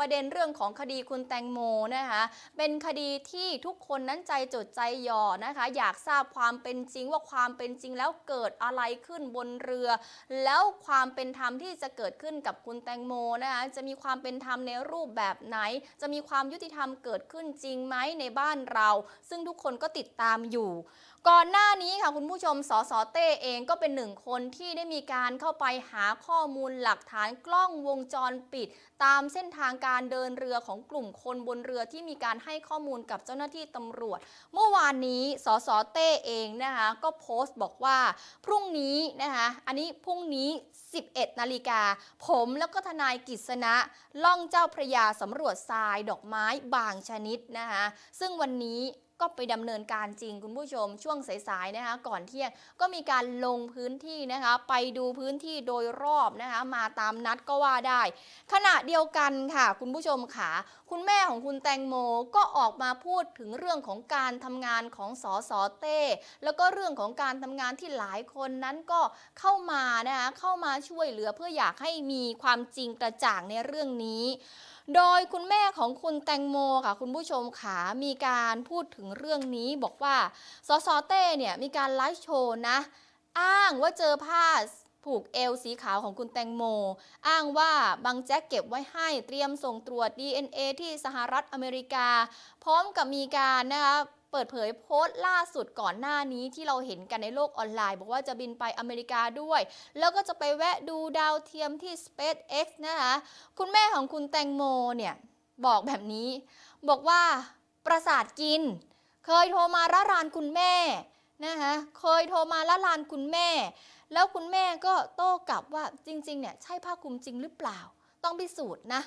ประเด็นเรื่องของคดีคุณแตงโมนะคะ เป็นคดีที่ทุกคนนั้นใจจดใจหย่อนะคะ อยากทราบความเป็นจริงว่าความเป็นจริงแล้วเกิดอะไรขึ้นบนเรือ แล้วความเป็นธรรมที่จะเกิดขึ้นกับคุณแตงโมนะคะจะมีความเป็นธรรมในรูปแบบไหน จะมีความยุติธรรมเกิดขึ้นจริงไหมในบ้านเรา ซึ่งทุกคนก็ติดตามอยู่ ก่อนหน้านี้ค่ะคุณผู้ชมสสเต้เองก็เป็นหนึ่งคนที่ได้มีการเข้าไปหาข้อมูลหลักฐานกล้องวงจรปิด ตามเส้นทางการเดินเรือของกลุ่มคนบนเรือที่มีการให้ข้อมูลกับเจ้าหน้าที่ตำรวจ เมื่อวานนี้สสเต้เองนะคะก็โพสต์บอกว่าพรุ่งนี้นะคะอันนี้พรุ่งนี้ 11 นาฬิกา ผมแล้วก็ทนายกิษณะล่องเจ้าพระยาสำรวจทรายดอกไม้บางชนิดนะคะซึ่งวันนี้ ก็ไปดำเนินการจริงคุณผู้ชมช่วงสายๆนะคะก่อนเที่ยงก็มีการลงพื้นที่นะคะไปดูพื้นที่โดยรอบนะคะมาตามนัดก็ว่าได้ ขณะเดียวกันค่ะ คุณผู้ชมค่ะคุณแม่ของคุณแตงโมก็ออกมาพูดถึงเรื่องของการทำงานของสอสอเต้ แล้วก็เรื่องของการทำงานที่หลายคนนั้นก็เข้ามานะคะเข้ามาช่วยเหลือเพื่ออยากให้มีความจริงกระจ่างในเรื่องนี้ โดยคุณแม่ของคุณแตงโมค่ะคุณผู้ชมขามีการพูดถึงเรื่องนี้บอกว่าสสเต้เนี่ยมีการไลฟ์โชว์นะ อ้างว่าเจอผ้าผูกเอวสีขาวของคุณแตงโม อ้างว่าบางแจ็คเก็บไว้ให้เตรียมส่งตรวจ DNA ที่สหรัฐอเมริกา พร้อมกับมีการนะคะ เปิดเผยโพสต์ล่าสุดก่อนหน้านี้ที่เราเห็นกันในโลกออนไลน์ บอกว่าจะบินไปอเมริกาด้วย แล้วก็จะไปแวะดูดาวเทียมที่ SpaceX นะคะคุณแม่ของคุณแตงโมเนี่ยบอกแบบนี้ บอกว่าประสาทกิน เคยโทรมาละรานคุณแม่นะคะเคยโทรมาละรานคุณแม่ แล้วคุณแม่ก็โต้กลับว่าจริงๆเนี่ยใช่ผ้าคลุมจริงหรือเปล่า ต้องพิสูจน์นะ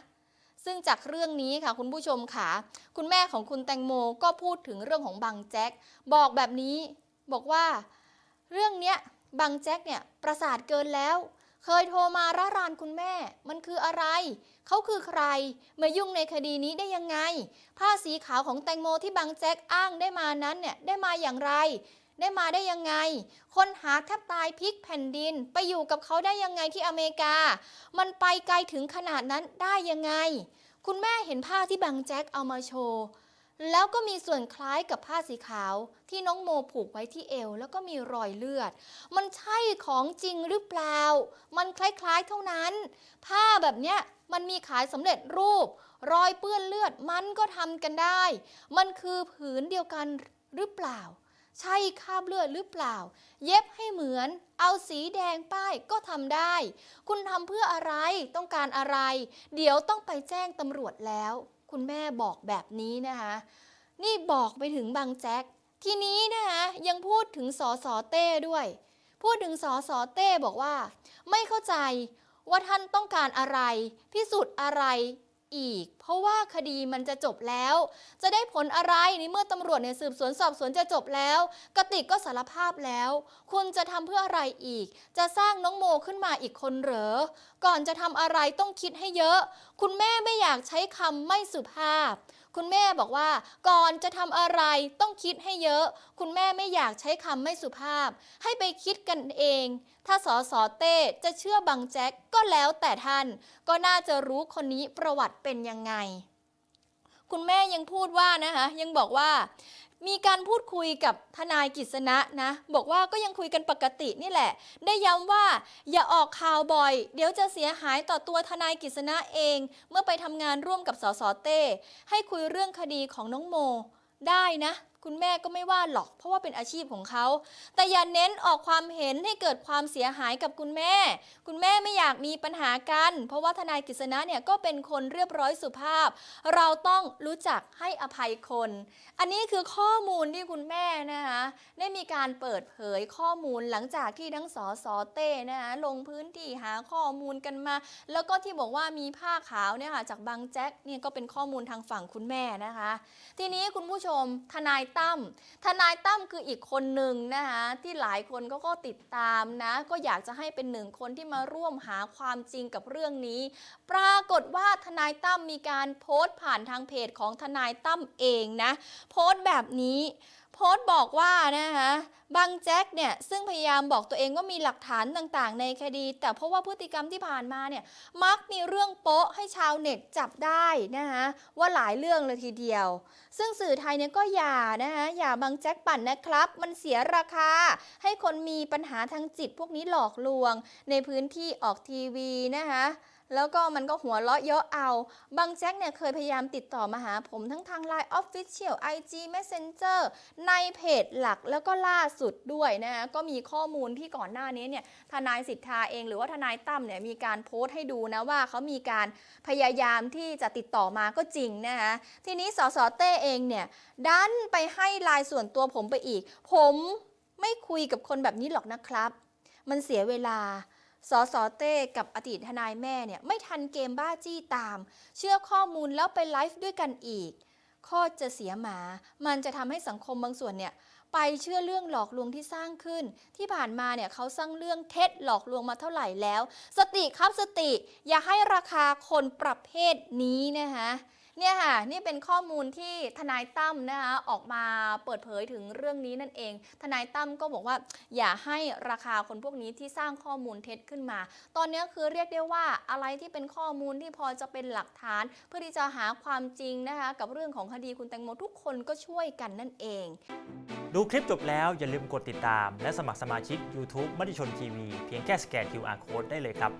ซึ่งจากเรื่องนี้ค่ะคุณผู้ชมค่ะ คุณแม่ของคุณแตงโมก็พูดถึงเรื่องของบังแจ็คบอกแบบนี้บอกว่า เรื่องเนี้ยบังแจ็คเนี่ยประสาทเกินแล้ว เคยโทรมาระรานคุณแม่ มันคืออะไร เขาคือใครมายุ่งในคดีนี้ได้ยังไง ผ้าสีขาวของแตงโมที่บังแจ็คอ้างได้มานั้นเนี่ยได้มาอย่างไร ได้มาได้ยังไง คนหาแทบตายพลิกแผ่นดิน ไปอยู่กับเขาได้ยังไงที่อเมริกา มันไปไกลถึงขนาดนั้นได้ยังไง คุณแม่เห็นผ้าที่บังแจ็คเอามาโชว์ แล้วก็มีส่วนคล้ายกับผ้าสีขาวที่น้องโมผูกไว้ที่เอว แล้วก็มีรอยเลือด มันใช่ของจริงหรือเปล่า มันคล้ายๆเท่านั้น ผ้าแบบเนี้ยมันมีขายสำเร็จรูป รอยเปื้อนเลือดมันก็ทำกันได้ มันคือผืนเดียวกันหรือเปล่า ใช่คราบเลือดหรือเปล่า เย็บให้เหมือน เอาสีแดงป้ายก็ทำได้ คุณทำเพื่ออะไรต้องการอะไร เดี๋ยวต้องไปแจ้งตำรวจแล้ว คุณแม่บอกแบบนี้นะคะ นี่บอกไปถึงบางแจ็คทีนี้นะคะยังพูดถึงสอสอเต้ด้วย พูดถึงสอสอเต้บอกว่า ไม่เข้าใจว่าท่านต้องการอะไร พิสูจน์อะไร อีก เพราะว่าคดีมันจะจบแล้ว จะได้ผลอะไรในเมื่อตำรวจเนี่ยสืบสวนสอบสวนจะจบแล้วกติกก็สารภาพแล้ว คุณจะทำเพื่ออะไรอีก จะสร้างน้องโมขึ้นมาอีกคนเหรอ ก่อนจะทำอะไรต้องคิดให้เยอะ คุณแม่ไม่อยากใช้คำไม่สุภาพ คุณแม่บอกว่า ก่อนจะทำอะไรต้องคิดให้เยอะ คุณแม่ไม่อยากใช้คำไม่สุภาพ ให้ไปคิดกันเอง ถ้าสอสอเต้จะเชื่อบังแจ็คก็แล้วแต่ท่าน ก็น่าจะรู้คนนี้ประวัติเป็นยังไง คุณแม่ยังพูดว่านะคะยังบอกว่า มีการพูดคุยกับทนายกิษณะนะบอกว่าก็ยังคุยกันปกตินี่แหละ ได้ย้ำว่าอย่าออกข่าวบ่อย เดี๋ยวจะเสียหายต่อตัวทนายกิษณะเอง เมื่อไปทำงานร่วมกับสสเต้ให้คุยเรื่องคดีของน้องโมได้นะ คุณแม่ก็ไม่ว่าหรอก เพราะว่าเป็นอาชีพของเขา แต่อย่าเน้นออกความเห็นให้เกิดความเสียหายกับคุณแม่ คุณแม่ไม่อยากมีปัญหากัน เพราะว่าทนายกฤษณะเนี่ยก็เป็นคนเรียบร้อยสุภาพ เราต้องรู้จักให้อภัยคน อันนี้คือข้อมูลที่คุณแม่นะคะได้มีการเปิดเผยข้อมูลหลังจากที่ทั้งสอสอเต้นะคะลงพื้นที่หาข้อมูลกันมา แล้วก็ที่บอกว่ามีผ้าขาวเนี่ยค่ะจากบางแจ็คเนี่ยก็เป็นข้อมูลทางฝั่งคุณแม่นะคะ ทีนี้คุณผู้ชมทนายตั้ม ทนายตั้มคืออีกคนหนึ่งนะคะที่หลายคนก็ก็ติดตามนะ ก็อยากจะให้เป็นหนึ่งคนที่มาร่วมหาความจริงกับเรื่องนี้ ปรากฏว่าทนายตั้มมีการโพสต์ผ่านทางเพจของทนายตั้มเองนะ โพสต์แบบนี้ โพสต์บอกว่านะคะบางแจ็คเนี่ยซึ่งพยายามบอกตัวเองว่ามีหลักฐานต่างๆ ในคดี แต่เพราะว่าพฤติกรรมที่ผ่านมาเนี่ยมักมีเรื่องโป๊ะให้ชาวเน็ตจับได้นะคะว่าหลายเรื่องเลยทีเดียว ซึ่งสื่อไทยเนี่ยก็อย่านะคะอย่าบางแจ็คปั่นนะครับ มันเสียราคา ให้คนมีปัญหาทางจิตพวกนี้หลอกลวงในพื้นที่ออกทีวีนะคะ แล้วก็มันก็หัวเราะเยาะเอา บางแจ็คเนี่ยเคยพยายามติดต่อมาหาผมทั้งทาง Line Official IG Messenger ในเพจหลักแล้วก็ล่าสุดด้วยนะคะก็มีข้อมูลที่ก่อนหน้านี้เนี่ยทนายสิทธาเองหรือว่าทนายตั้มเนี่ยมีการโพสต์ให้ดูนะว่าเขามีการพยายามที่จะติดต่อมาก็จริงนะคะทีนี้สสเต้เองเนี่ยดันไปให้ไลายส่วนตัวผมไปอีก ผมไม่คุยกับคนแบบนี้หรอกนะครับ มันเสียเวลา สสเต้กับอดีตทนายแม่เนี่ยไม่ทันเกมบ้าจี้ตาม เชื่อข้อมูลแล้วไปไลฟ์ด้วยกันอีกข้อจะเสียหมา มันจะทำให้สังคมบางส่วนเนี่ยไปเชื่อเรื่องหลอกลวงที่สร้างขึ้น ที่ผ่านมาเนี่ยเขาสร้างเรื่องเท็จหลอกลวงมาเท่าไหร่แล้ว สติครับสติอย่าให้ราคาคนประเภทนี้นะคะ เนี่ยค่ะนี่เป็นข้อมูลที่ทนายตั้มนะคะออกมาเปิดเผยถึงเรื่องนี้นั่นเอง ทนายตั้มก็บอกว่า อย่าให้ราคาคนพวกนี้ที่สร้างข้อมูลเท็จขึ้นมา ตอนนี้คือเรียกได้ว่าอะไรที่เป็นข้อมูลที่พอจะเป็นหลักฐาน เพื่อที่จะหาความจริงนะคะกับเรื่องของคดีคุณแตงโมทุกคนก็ช่วยกันนั่นเอง ดูคลิปจบแล้วอย่าลืมกดติดตาม และสมัครสมาชิก YouTube มติชนทีวีเพียงแค่สแกน QR Code ได้เลยครับ